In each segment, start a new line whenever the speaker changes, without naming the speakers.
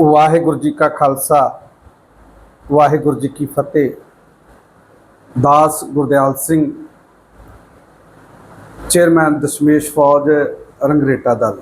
ਵਾਹਿਗੁਰੂ ਜੀ ਕਾ ਖਾਲਸਾ, ਵਾਹਿਗੁਰੂ ਜੀ ਕੀ ਫਤਿਹ। ਦਾਸ ਗੁਰਦਿਆਲ ਸਿੰਘ, ਚੇਅਰਮੈਨ ਦਸ਼ਮੇਸ਼ ਫੌਜ, ਰੰਗਰੇਟਾ ਦਲ।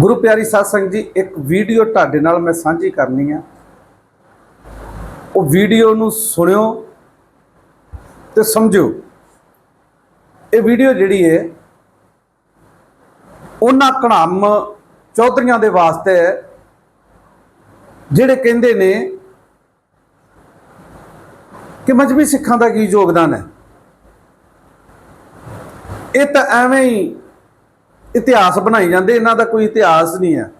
ਗੁਰੂ ਪਿਆਰੀ ਸਾਧ ਸੰਗਤ ਜੀ, ਇੱਕ ਵੀਡੀਓ ਤੁਹਾਡੇ ਨਾਲ ਮੈਂ ਸਾਂਝੀ ਕਰਨੀ ਆ। ਉਹ ਵੀਡੀਓ ਨੂੰ ਸੁਣਿਓ ਤੇ ਸਮਝਿਓ। ਇਹ ਵੀਡੀਓ ਜਿਹੜੀ ਹੈ ਉਹਨਾਂ ਕਣਾਮ ਚੌਧਰੀਆਂ ਦੇ ਵਾਸਤੇ ਜਿਹੜੇ ਕਹਿੰਦੇ ਨੇ ਕਿ ਮਜਬੀ ਸਿੱਖਾਂ ਦਾ ਕੀ ਯੋਗਦਾਨ ਹੈ? ਇਹ ਤਾਂ ਐਵੇਂ ਹੀ ਇਤਿਹਾਸ ਬਣਾਈ ਜਾਂਦੇ, ਇਹਨਾਂ ਦਾ ਕੋਈ ਇਤਿਹਾਸ ਨਹੀਂ ਹੈ।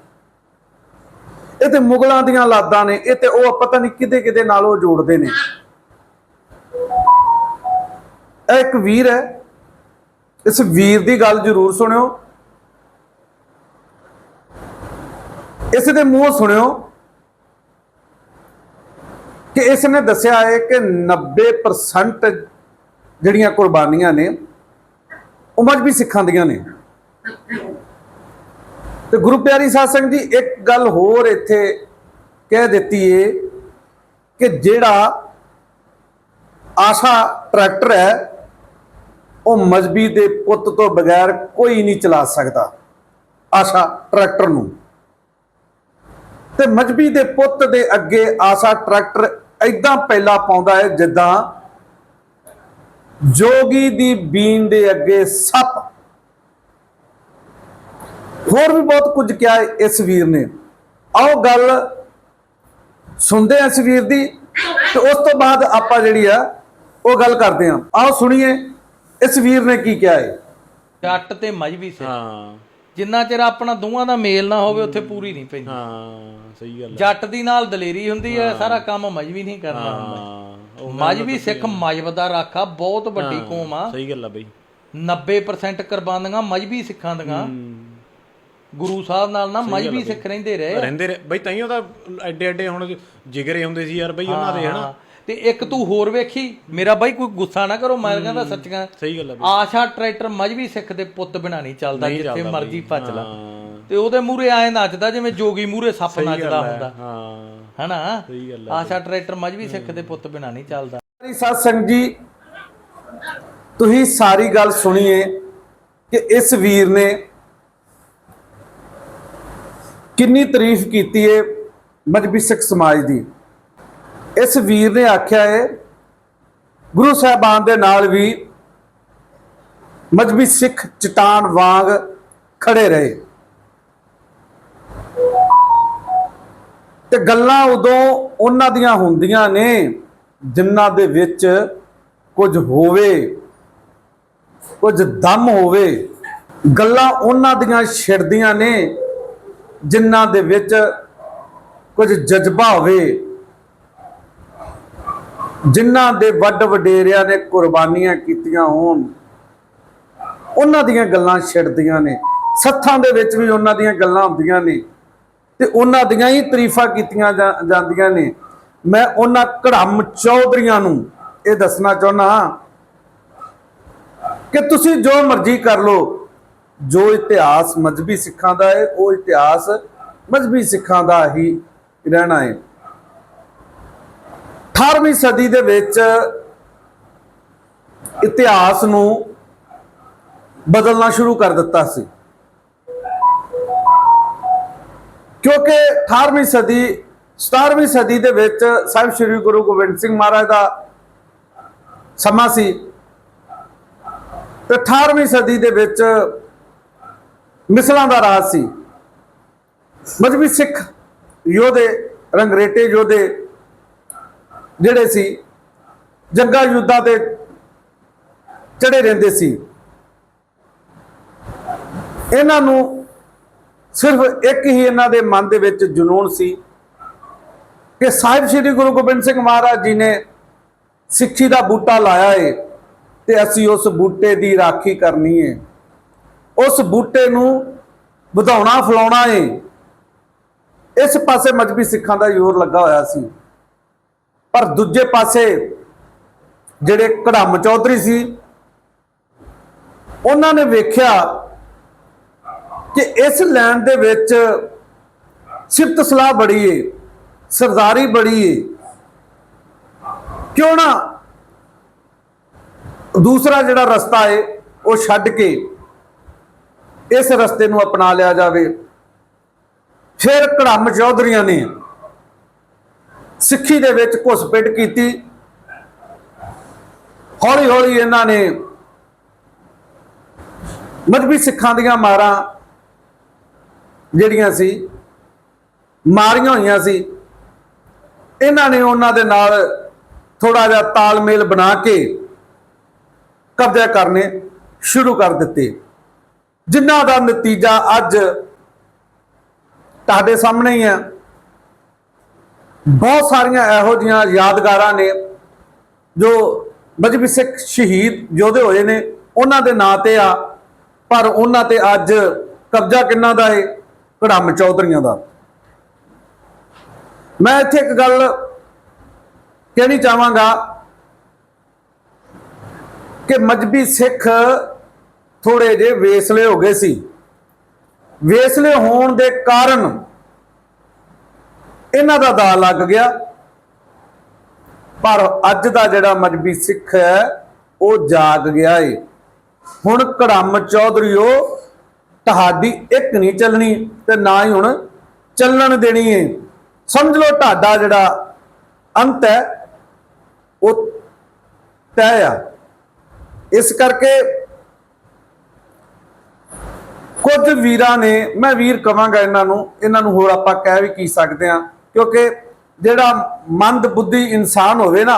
ਇਹ ਤੇ ਮੁਗਲਾਂ ਦੀਆਂ ਲਾਦਾਂ ਨੇ, ਇਹ ਤੇ ਉਹ ਪਤਾ ਨਹੀਂ ਕਿਤੇ ਕਿਤੇ ਨਾਲ ਉਹ ਜੋੜਦੇ ਨੇ। ਇਹ ਇੱਕ ਵੀਰ ਹੈ। ਇਸ ਵੀਰ ਦੀ ਗੱਲ ਜ਼ਰੂਰ ਸੁਣਿਓ। ਇਸ ਦੇ ਮੂੰਹ ਸੁਣਿਓ ਕਿ ਇਸ ਨੇ ਦੱਸਿਆ ਹੈ ਕਿ 90% ਜਿਹੜੀਆਂ ਕੁਰਬਾਨੀਆਂ ਨੇ, ਉਹ ਮਜਬੀ ਸਿੱਖਾਂ ਦੀਆਂ ਨੇ। ਤੇ ਗੁਰੂ ਪਿਆਰੀ ਸਾਧ ਸੰਗਤ ਜੀ, ਇੱਕ ਗੱਲ ਹੋਰ ਇੱਥੇ ਕਹਿ ਦਿੱਤੀ ਏ ਕਿ ਜਿਹੜਾ ਆਸ਼ਾ ਟਰੈਕਟਰ ਹੈ, ਉਹ ਮਜਬੀ ਦੇ ਪੁੱਤ ਤੋਂ ਬਗੈਰ ਕੋਈ ਨਹੀਂ ਚਲਾ ਸਕਦਾ, ਆਸ਼ਾ ਟਰੈਕਟਰ ਨੂੰ। ਤੇ ਮਜਬੀ ਦੇ ਪੁੱਤ ਦੇ ਅੱਗੇ ਆਸਾ ਟਰੈਕਟਰ ਐਦਾਂ ਪਹਿਲਾ ਪਾਉਂਦਾ ਹੈ ਜਿੱਦਾਂ ਜੋਗੀ ਦੀ ਬੀਨ ਦੇ ਅੱਗੇ ਸੱਪ। ਹੋਰ ਵੀ ਬਹੁਤ ਕੁਝ ਕਿਹਾ ਹੈ ਇਸ ਵੀਰ ਨੇ। ਆਓ ਗੱਲ ਸੁਣਦੇ ਹਾਂ ਇਸ ਵੀਰ ਦੀ ਤੇ ਉਸ ਤੋਂ ਬਾਅਦ ਆਪਾਂ ਜਿਹੜੀ ਆ ਉਹ ਗੱਲ ਕਰਦੇ ਹਾਂ। ਆਓ ਸੁਣੀਏ ਇਸ ਵੀਰ ਨੇ ਕੀ ਕਿਹਾ ਹੈ।
ਜੱਟ ਤੇ ਮਜਬੀ ਸਿੱਖ
ਹਾਂ।
ਜਿੰਨਾ ਚਿਰ ਆਪਣਾ ਦੋਵਾਂ ਦਾ ਮੇਲ ਨਾ ਹੋਵੇ ਉੱਥੇ ਪੂਰੀ ਨਹੀਂ ਪੈਂਦੀ।
ਹਾਂ ਸਹੀ ਗੱਲ ਹੈ।
ਜੱਟ ਦੀ ਨਾਲ ਦਲੇਰੀ ਹੁੰਦੀ ਹੈ ਸਾਰਾ ਕੰਮ ਮਜਬੀ ਨਹੀਂ ਕਰਨਾ ਹੁੰਦਾ। ਮਜਬੀ ਸਿੱਖ ਮਜਬ ਦਾ ਰਾਖਾ ਬਹੁਤ ਵੱਡੀ ਕੌਮ ਆ।
ਸਹੀ ਗੱਲ ਆ ਬਈ।
90% ਕੁਰਬਾਨੀਆਂ ਮਜਬੀ ਸਿੱਖਾਂ ਦੀਆਂ। ਗੁਰੂ ਸਾਹਿਬ ਨਾਲ ਨਾ ਮਜਬੀ ਸਿੱਖ ਰਹਿੰਦੇ ਰਹੇ।
ਰਹਿੰਦੇ ਰਹੇ। ਬਈ ਤਾਈਓ ਤਾਂ ਐਡੇ ਐਡੇ ਹੁਣ ਜਿਗਰੇ ਹੁੰਦੇ ਸੀ ਯਾਰ ਬਈ ਉਹਨਾਂ ਦੇ ਹਨਾ।
ਤੇ ਇੱਕ ਤੂੰ ਹੋਰ ਵੇਖੀ ਮੇਰਾ ਬਾਈ ਕੋਈ ਗੁੱਸਾ ਨਾ ਕਰੋ ਮੈਂ ਕਹਿੰਦਾ ਸੱਚੀਆਂ
ਸਹੀ ਗੱਲ ਆ
ਆਸ਼ਾ ਟਰੈਕਟਰ ਮਜਬੀ ਸਿੱਖ ਦੇ ਪੁੱਤ ਬਿਨਾ ਨਹੀਂ ਚੱਲਦਾ ਜਿੱਥੇ ਮਰਜ਼ੀ। ਭੱਜ ਲਾ। ਤੇ ਉਹਦੇ ਮੂਰੇ ਆਏ ਨੱਚਦਾ ਜਿਵੇਂ ਜੋਗੀ ਮੂਰੇ ਸੱਪ ਨੱਚਦਾ ਹੁੰਦਾ।
ਹਾਂ।
ਹਨਾ?
ਸਹੀ ਗੱਲ
ਆਸ਼ਾ ਟਰੈਕਟਰ ਮਜਬੀ ਸਿੱਖ ਦੇ ਪੁੱਤ ਬਿਨਾ ਨਹੀਂ ਚੱਲਦਾ।
ਸਾਧ ਸੰਗਤ ਜੀ ਤੁਸੀਂ ਸਾਰੀ ਗੱਲ ਸੁਣੀਏ ਕਿ ਇਸ ਵੀਰ ਨੇ ਕਿੰਨੀ ਤਾਰੀਫ ਕੀਤੀ ਹੈ ਮਜਬੀ ਸਿੱਖ ਸਮਾਜ ਦੀ। ਇਸ ਵੀਰ ਨੇ ਆਖਿਆ ਹੈ ਗੁਰੂ ਸਾਹਿਬਾਨ ਦੇ ਨਾਲ ਵੀ ਮਜਬੀ ਸਿੱਖ ਚਟਾਨ ਵਾਂਗ ਖੜੇ ਰਹੇ। ਤੇ ਗੱਲਾਂ ਉਦੋਂ ਉਹਨਾਂ ਦੀਆਂ ਹੁੰਦੀਆਂ ਨੇ ਜਿਨ੍ਹਾਂ ਦੇ ਵਿੱਚ ਕੁਝ ਹੋਵੇ, ਕੁਝ ਦਮ ਹੋਵੇ। ਗੱਲਾਂ ਉਹਨਾਂ ਦੀਆਂ ਛਿੜਦੀਆਂ ਨੇ ਜਿਨ੍ਹਾਂ ਦੇ ਵਿੱਚ ਕੁਝ ਜਜ਼ਬਾ ਹੋਵੇ। ਜਿਨ੍ਹਾਂ ਦੇ ਵੱਡ ਵਡੇਰਿਆਂ ਨੇ ਕੁਰਬਾਨੀਆਂ ਕੀਤੀਆਂ ਹੋਣ, ਉਹਨਾਂ ਦੀਆਂ ਗੱਲਾਂ ਛਿੜਦੀਆਂ ਨੇ, ਸੱਥਾਂ ਦੇ ਵਿੱਚ ਵੀ ਉਹਨਾਂ ਦੀਆਂ ਗੱਲਾਂ ਹੁੰਦੀਆਂ ਨੇ, ਤੇ ਉਹਨਾਂ ਦੀਆਂ ਹੀ ਤਾਰੀਫਾਂ ਕੀਤੀਆਂ ਜਾ- ਜਾਂਦੀਆਂ ਨੇ। ਮੈਂ ਉਹਨਾਂ ਕੜਮ ਚੌਧਰੀਆਂ ਨੂੰ ਇਹ ਦੱਸਣਾ ਚਾਹੁੰਦਾ ਕਿ ਤੁਸੀਂ ਜੋ ਮਰਜ਼ੀ ਕਰ ਲਓ, ਜੋ ਇਤਿਹਾਸ ਮਜਬੀ ਸਿੱਖਾਂ ਦਾ ਹੈ, ਉਹ ਇਤਿਹਾਸ ਮਜਬੀ ਸਿੱਖਾਂ ਦਾ ਹੀ ਰਹਿਣਾ ਹੈ। 18ਵੀਂ ਸਦੀ ਦੇ ਵਿੱਚ ਇਤਿਹਾਸ ਨੂੰ ਬਦਲਣਾ ਸ਼ੁਰੂ ਕਰ ਦਿੱਤਾ ਸੀ। ਕਿਉਂਕਿ 18ਵੀਂ ਸਦੀ 17ਵੀਂ ਸਦੀ ਦੇ ਵਿੱਚ ਸਾਹਿਬ ਸ੍ਰੀ ਗੁਰੂ ਗੋਬਿੰਦ ਸਿੰਘ ਮਹਾਰਾਜ ਦਾ ਸਮਾਂ ਸੀ ਤੇ 18ਵੀਂ ਸਦੀ ਦੇ ਵਿੱਚ ਮਿਸਲਾਂ ਦਾ ਰਾਜ ਸੀ। ਮਜਬੀ ਸਿੱਖ ਯੋਧੇ, ਰੰਗਰੇਟੇ ਯੋਧੇ ਜਿਹੜੇ ਸੀ, ਜੰਗਾਂ ਯੁੱਧਾਂ ਤੇ ਚੜੇ ਰਹਿੰਦੇ ਸੀ। ਇਹਨਾਂ ਨੂੰ ਸਿਰਫ ਇੱਕ ਹੀ ਇਹਨਾਂ ਦੇ ਮਨ ਦੇ ਵਿੱਚ ਜਨੂਨ ਸੀ ਕਿ ਸਾਹਿਬ ਸ੍ਰੀ ਗੁਰੂ ਗੋਬਿੰਦ ਸਿੰਘ ਮਹਾਰਾਜ ਜੀ ਨੇ ਸਿੱਖੀ ਦਾ ਬੂਟਾ ਲਾਇਆ ਏ ਤੇ ਅਸੀਂ ਉਸ ਬੂਟੇ ਦੀ ਰਾਖੀ ਕਰਨੀ ਏ। ਉਸ ਬੂਟੇ ਨੂੰ ਵਧਾਉਣਾ ਫਲਾਉਣਾ ਏ। ਇਸ ਪਾਸੇ ਮਜਬੀ ਸਿੱਖਾਂ ਦਾ ਜ਼ੋਰ ਲੱਗਾ ਹੋਇਆ ਸੀ। ਪਰ ਦੂਜੇ ਪਾਸੇ ਜਿਹੜੇ ਕੜਮ ਚੌਧਰੀ ਸੀ, ਉਹਨਾਂ ਨੇ ਵੇਖਿਆ ਕਿ ਇਸ ਲੈਣ ਦੇ ਵਿੱਚ ਸਿਫਤ ਸਲਾਹ ਬੜੀ ਏ, ਸਰਦਾਰੀ ਬੜੀ ਏ। ਕਿਉਂ ਨਾ ਦੂਸਰਾ ਜਿਹੜਾ ਰਸਤਾ ਏ, ਉਹ ਛੱਡ ਕੇ ਇਸ ਰਸਤੇ ਨੂੰ ਅਪਣਾ ਲਿਆ ਜਾਵੇ। ਫਿਰ ਕੜਮ ਚੌਧਰੀਆਂ ਨੇ ਸਿੱਖੀ ਦੇ ਵਿੱਚ ਘੁਸਪਿਟ ਕੀਤੀ। ਹੌਲੀ ਹੌਲੀ ਇਹਨਾਂ ਨੇ ਮਜਬੀ ਸਿੱਖਾਂ ਦੀਆਂ ਮਾਰਾਂ ਜਿਹੜੀਆਂ ਸੀ, ਮਾਰੀਆਂ ਹੋਈਆਂ ਸੀ। ਇਹਨਾਂ ਨੇ ਉਹਨਾਂ ਦੇ ਨਾਲ ਥੋੜਾ ਜਿਹਾ ਤਾਲਮੇਲ ਬਣਾ ਕੇ ਕਬਜ਼ਾ ਕਰਨੇ ਸ਼ੁਰੂ ਕਰ ਦਿੱਤੇ। ਜਿਨ੍ਹਾਂ ਦਾ ਨਤੀਜਾ ਅੱਜ ਤੁਹਾਡੇ ਸਾਹਮਣੇ ਹੀ ਹੈ ਬਹੁਤ ਸਾਰੀਆਂ ਇਹੋ ਜੀਆਂ ਯਾਦਗਾਰਾਂ ਨੇ ਜੋ ਮਜਬੀ ਸਿੱਖ ਸ਼ਹੀਦ ਯੋਧੇ ਹੋਏ ਨੇ, ਉਹਨਾਂ ਦੇ ਨਾਂ ਤੇ ਆ, ਪਰ ਉਹਨਾਂ ਤੇ ਅੱਜ ਕਬਜ਼ਾ ਕਿੰਨਾ ਦਾ ਏ? ਕੜਮ ਚੌਧਰੀਆਂ ਦਾ। ਮੈਂ ਇੱਥੇ ਇੱਕ ਗੱਲ ਕਹਿਣੀ ਚਾਹਾਂਗਾ ਕਿ ਮਜਬੀ ਸਿੱਖ ਥੋੜੇ ਜਿਹੇ ਵੇਸਲੇ ਹੋ ਗਏ ਸੀ। ਵੇਸਲੇ ਹੋਣ ਦੇ ਕਾਰਨ ਇਹਨਾਂ ਦਾ ਦਾ ਲੱਗ ਗਿਆ। ਪਰ ਅੱਜ ਦਾ ਜਿਹੜਾ ਮਜਬੀ ਸਿੱਖ ਹੈ, ਉਹ ਜਾਗ ਗਿਆ ਏ। ਹੁਣ ਕੜਮ ਚੌਧਰੀਓ, ਤੁਹਾਡੀ ਇੱਕ ਨਹੀਂ ਚੱਲਣੀ ਤੇ ਨਾ ਹੀ ਹੁਣ ਚੱਲਣ ਦੇਣੀ ਏ। ਸਮਝ ਲਓ ਤੁਹਾਡਾ ਜਿਹੜਾ ਅੰਤ ਹੈ, ਉਹ ਤੈਅ ਆ। ਇਸ ਕਰਕੇ ਕੁਝ ਵੀਰਾਂ ਨੇ, ਮੈਂ ਵੀਰ ਕਵਾਂਗਾ ਇਹਨਾਂ ਨੂੰ ਇਹਨਾਂ ਨੂੰ ਹੋਰ ਆਪਾਂ ਕਹਿ ਵੀ ਕੀ ਸਕਦੇ ਆ ਕਿਉਂਕਿ ਜਿਹੜਾ ਮੰਦ ਬੁੱਧੀ ਇਨਸਾਨ ਹੋਵੇ ਨਾ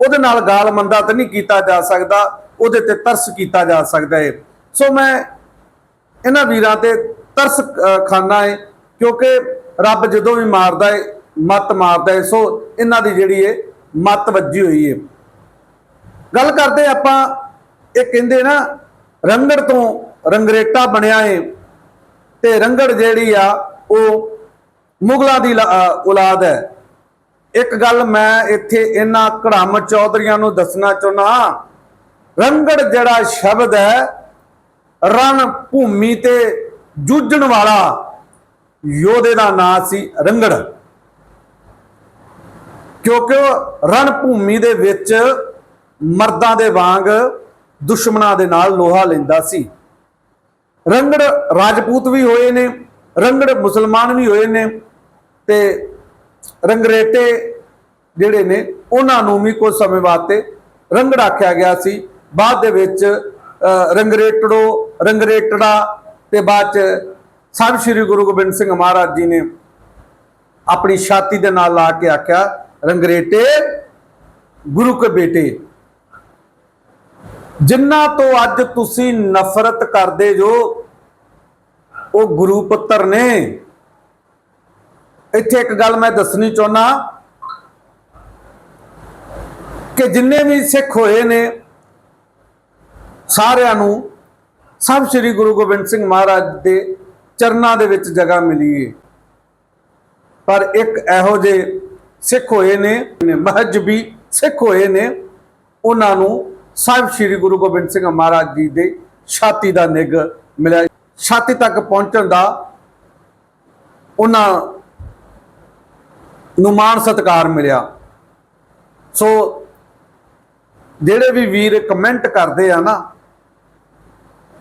ਉਹਦੇ ਨਾਲ ਗਾਲ ਮੰਦਾ ਤਾਂ ਨਹੀਂ ਕੀਤਾ ਜਾ ਸਕਦਾ ਉਹਦੇ ਤੇ ਤਰਸ ਕੀਤਾ ਜਾ ਸਕਦਾ ਹੈ ਸੋ ਮੈਂ ਇਹਨਾਂ ਵੀਰਾਂ ਤੇ ਤਰਸ ਅ, ਖਾਨਾ ਹੈ ਕਿਉਂਕਿ ਰੱਬ ਜਦੋਂ ਵੀ ਮਾਰਦਾ ਹੈ ਮਤ ਮਾਰਦਾ ਹੈ ਸੋ ਇਹਨਾਂ ਦੀ ਜਿਹੜੀ ਹੈ ਮਤ ਵੱਜੀ ਹੋਈ ਹੈ ਗੱਲ ਕਰਦੇ ਆਪਾਂ ਇਹ ਕਹਿੰਦੇ ਨਾ ਰੰਗੜ ਤੋਂ ਰੰਗਰੇਟਾ ਬਣਿਆ ਏ ਤੇ ਰੰਗੜ ਜਿਹੜੀ ਆ ਉਹ ਮੁਗਲਾਂ ਦੀ ਲਾ- ਔਲਾਦ ਹੈ। ਇੱਕ ਗੱਲ ਮੈਂ ਇੱਥੇ ਇਹਨਾਂ ਘੜਮ ਚੌਧਰੀਆਂ ਨੂੰ ਦੱਸਣਾ ਚਾਹੁੰਦਾ ਰੰਗੜ ਜਿਹੜਾ ਸ਼ਬਦ ਹੈ, ਰਣ ਭੂਮੀ ਤੇ ਜੂਝਣ ਵਾਲਾ ਯੋਧੇ ਦਾ ਨਾਂ ਸੀ ਰੰਗੜ। ਕਿਉਂਕਿ ਉਹ ਰਣ ਭੂਮੀ ਦੇ ਵਿੱਚ ਮਰਦਾਂ ਦੇ ਵਾਂਗ ਦੁਸ਼ਮਣਾਂ ਦੇ ਨਾਲ ਲੋਹਾ ਲੈਂਦਾ ਸੀ। ਰੰਗੜ ਰਾਜਪੂਤ ਵੀ ਹੋਏ ਨੇ, ਰੰਗੜ ਮੁਸਲਮਾਨ ਵੀ ਹੋਏ ਨੇ ਤੇ ਰੰਗਰੇਟੇ ਜਿਹੜੇ ਨੇ ਉਹਨਾਂ ਨੂੰ ਵੀ ਕੁਝ ਸਮੇਂ ਵਾਸਤੇ ਰੰਗੜ ਆਖਿਆ ਗਿਆ ਸੀ। ਬਾਅਦ ਦੇ ਵਿੱਚ ਅ, ਰੰਗਰੇਟੜੋ ਰੰਗਰੇਟੜਾ ਤੇ ਬਾਅਦ ਚ ਸਾਹਿਬ ਸ੍ਰੀ ਗੁਰੂ ਗੋਬਿੰਦ ਸਿੰਘ ਮਹਾਰਾਜ ਜੀ ਨੇ ਆਪਣੀ ਛਾਤੀ ਦੇ ਨਾਲ ਲਾ ਕੇ ਆਖਿਆ ਰੰਗਰੇਟੇ ਗੁਰੂ ਕੇ ਬੇਟੇ ਜਿਨ੍ਹਾਂ ਤੋਂ ਅੱਜ ਤੁਸੀਂ ਨਫ਼ਰਤ ਕਰਦੇ ਜੋ ਉਹ ਗੁਰੂ ਪੁੱਤਰ ਨੇ। ਇੱਥੇ ਇੱਕ ਗੱਲ ਮੈਂ ਦੱਸਣੀ ਚਾਹੁੰਦਾ ਕਿ ਜਿੰਨੇ ਵੀ ਸਿੱਖ ਹੋਏ ਨੇ, ਸਾਰਿਆਂ ਨੂੰ ਸਭ ਸ੍ਰੀ ਗੁਰੂ ਗੋਬਿੰਦ ਸਿੰਘ ਮਹਾਰਾਜ ਦੇ ਚਰਨਾਂ ਦੇ ਵਿੱਚ ਜਗ੍ਹਾ ਮਿਲੀ ਹੈ ਪਰ ਇੱਕ ਇਹੋ ਜਿਹੇ ਸਿੱਖ ਹੋਏ ਨੇ ਮਹਜਬੀ ਸਿੱਖ ਹੋਏ ਨੇ, ਉਹਨਾਂ ਨੂੰ ਸਾਹਿਬ ਸ੍ਰੀ ਗੁਰੂ ਗੋਬਿੰਦ ਸਿੰਘ ਮਹਾਰਾਜ ਜੀ ਦੇ ਛਾਤੀ ਦਾ ਨਿੱਘ ਮਿਲਿਆ। ਛਾਤੀ ਤੱਕ ਪਹੁੰਚਣ ਦਾ ਉਹਨਾਂ ਨੂੰ ਮਾਣ ਸਤਿਕਾਰ ਮਿਲਿਆ। ਸੋ ਜਿਹੜੇ ਵੀ ਵੀਰ ਕਮੈਂਟ ਕਰਦੇ ਆ ਨਾ,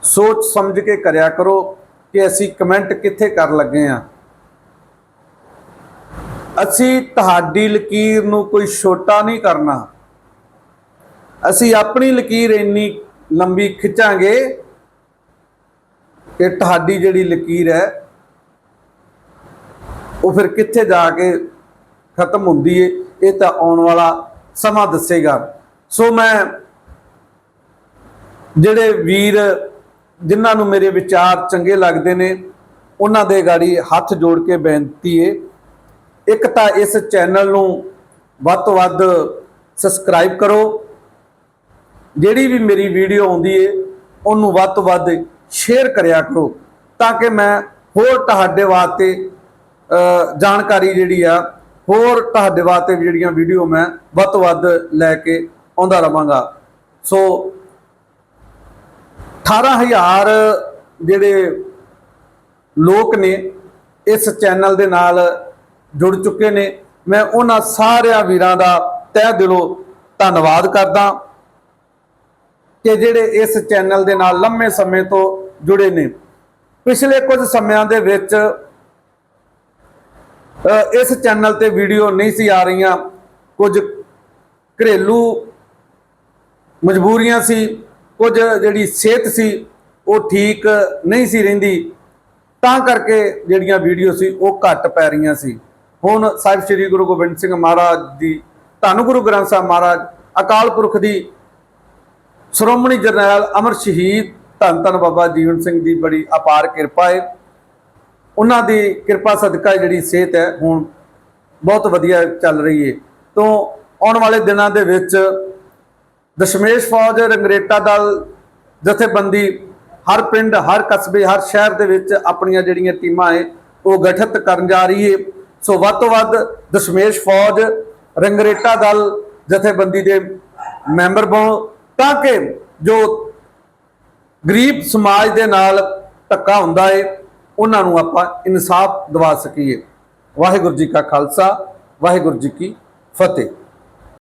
ਸੋਚ ਸਮਝ ਕੇ ਕਰਿਆ ਕਰੋ ਕਿ ਅਸੀਂ ਕਮੈਂਟ ਕਿੱਥੇ ਕਰਨ ਲੱਗੇ ਆ। ਅਸੀਂ ਤੁਹਾਡੀ ਲਕੀਰ ਨੂੰ ਕੋਈ ਛੋਟਾ ਨਹੀਂ ਕਰਨਾ। ਅਸੀਂ ਆਪਣੀ ਲਕੀਰ ਇੰਨੀ ਲੰਬੀ ਖਿੱਚਾਂਗੇ ਕਿ ਤੁਹਾਡੀ ਜਿਹੜੀ ਲਕੀਰ ਹੈ, ਉਹ ਫਿਰ ਕਿੱਥੇ ਜਾ ਕੇ ਖਤਮ ਹੁੰਦੀ ਏ, ਇਹ ਤਾਂ ਆਉਣ ਵਾਲਾ ਸਮਾਂ ਦੱਸੇਗਾ। ਸੋ ਮੈਂ ਜਿਹੜੇ ਵੀਰ ਜਿਨ੍ਹਾਂ ਨੂੰ ਮੇਰੇ ਵਿਚਾਰ ਚੰਗੇ ਲੱਗਦੇ ਨੇ, ਉਹਨਾਂ ਦੇ ਗਾੜੀ ਹੱਥ ਜੋੜ ਕੇ ਬੇਨਤੀ ਏ, ਇੱਕ ਤਾਂ ਇਸ ਚੈਨਲ ਨੂੰ ਵੱਧ ਤੋਂ ਵੱਧ ਸਬਸਕ੍ਰਾਈਬ ਕਰੋ। ਜਿਹੜੀ ਵੀ ਮੇਰੀ ਵੀਡੀਓ ਆਉਂਦੀ ਏ, ਉਹਨੂੰ ਵੱਧ ਤੋਂ ਵੱਧ ਸ਼ੇਅਰ ਕਰਿਆ ਕਰੋ, ਤਾਂ ਕਿ ਮੈਂ ਹੋਰ ਤੁਹਾਡੇ ਵਾਸਤੇ ਜਾਣਕਾਰੀ ਜਿਹੜੀ ਆ ਹੋਰ ਤੁਹਾਡੇ ਵਾਸਤੇ ਜਿਹੜੀਆਂ ਵੀਡੀਓ ਮੈਂ ਵੱਧ ਤੋਂ ਵੱਧ ਲੈ ਕੇ ਆਉਂਦਾ ਰਵਾਂਗਾ। ਸੋ 18000 ਜਿਹੜੇ ਲੋਕ ਨੇ ਇਸ ਚੈਨਲ ਦੇ ਨਾਲ ਜੁੜ ਚੁੱਕੇ ਨੇ। ਮੈਂ ਉਹਨਾਂ ਸਾਰਿਆਂ ਵੀਰਾਂ ਦਾ ਤਹਿ ਦਿਲੋਂ ਧੰਨਵਾਦ ਕਰਦਾ ਕਿ ਜਿਹੜੇ ਇਸ ਚੈਨਲ ਦੇ ਨਾਲ ਲੰਮੇ ਸਮੇਂ ਤੋਂ ਜੁੜੇ ਨੇ। ਪਿਛਲੇ ਕੁਝ ਸਮਿਆਂ ਦੇ ਵਿੱਚ ਇਸ ਚੈਨਲ ਤੇ ਵੀਡੀਓ ਨਹੀਂ ਸੀ ਆ ਰਹੀਆਂ। ਕੁਝ ਘਰੇਲੂ ਮਜਬੂਰੀਆਂ ਸੀ, ਕੁਝ ਜਿਹੜੀ ਸਿਹਤ ਸੀ, ਉਹ ਠੀਕ ਨਹੀਂ ਸੀ ਰਹਿੰਦੀ। ਤਾਂ ਕਰਕੇ ਜਿਹੜੀਆਂ ਵੀਡੀਓ ਸੀ, ਉਹ ਘੱਟ ਪੈ ਰਹੀਆਂ ਸੀ। ਹੁਣ ਸਾਹਿਬ ਸ੍ਰੀ ਗੁਰੂ ਗੋਬਿੰਦ ਸਿੰਘ ਮਹਾਰਾਜ ਦੀ, ਧੰਨ ਗੁਰੂ ਗ੍ਰੰਥ ਸਾਹਿਬ ਮਹਾਰਾਜ, ਅਕਾਲ ਪੁਰਖ ਦੀ ਸ਼੍ਰੋਮਣੀ ਜਰਨੈਲ ਅਮਰ ਸ਼ਹੀਦ ਧੰਨ ਧੰਨ ਬਾਬਾ ਜੀਵਨ ਸਿੰਘ ਦੀ ਬੜੀ ਅਪਾਰ ਕਿਰਪਾ ਹੈ ਉਹਨਾਂ ਦੀ ਕਿਰਪਾ ਸਦਕਾ ਜਿਹੜੀ ਸਿਹਤ ਹੈ, ਹੁਣ ਬਹੁਤ ਵਧੀਆ ਚੱਲ ਰਹੀ ਹੈ ਤੋਂ ਆਉਣ ਵਾਲੇ ਦਿਨਾਂ ਦੇ ਵਿੱਚ ਦਸ਼ਮੇਸ਼ ਫੌਜ, ਰੰਗਰੇਟਾ ਦਲ, ਜਥੇਬੰਦੀ, ਹਰ ਪਿੰਡ, ਹਰ ਕਸਬੇ, ਹਰ ਸ਼ਹਿਰ ਦੇ ਵਿੱਚ ਆਪਣੀਆਂ ਜਿਹੜੀਆਂ ਟੀਮਾਂ ਹੈ ਉਹ ਗਠਿਤ ਕਰਨ ਜਾ ਰਹੀ ਹੈ ਸੋ ਵੱਧ ਤੋਂ ਵੱਧ ਦਸ਼ਮੇਸ਼ ਫੌਜ, ਰੰਗਰੇਟਾ ਦਲ, ਜਥੇਬੰਦੀ ਦੇ ਮੈਂਬਰ ਬਣੋ, ਤਾਂ ਕਿ ਜੋ ਗਰੀਬ ਸਮਾਜ ਦੇ ਨਾਲ ਧੱਕਾ ਹੁੰਦਾ ਹੈ ਉਹਨਾਂ ਨੂੰ ਆਪਾਂ ਇਨਸਾਫ ਦਿਵਾ ਸਕੀਏ। ਵਾਹਿਗੁਰੂ ਜੀ ਕਾ ਖਾਲਸਾ ਵਾਹਿਗੁਰੂ ਜੀ ਕੀ ਫਤਿਹ।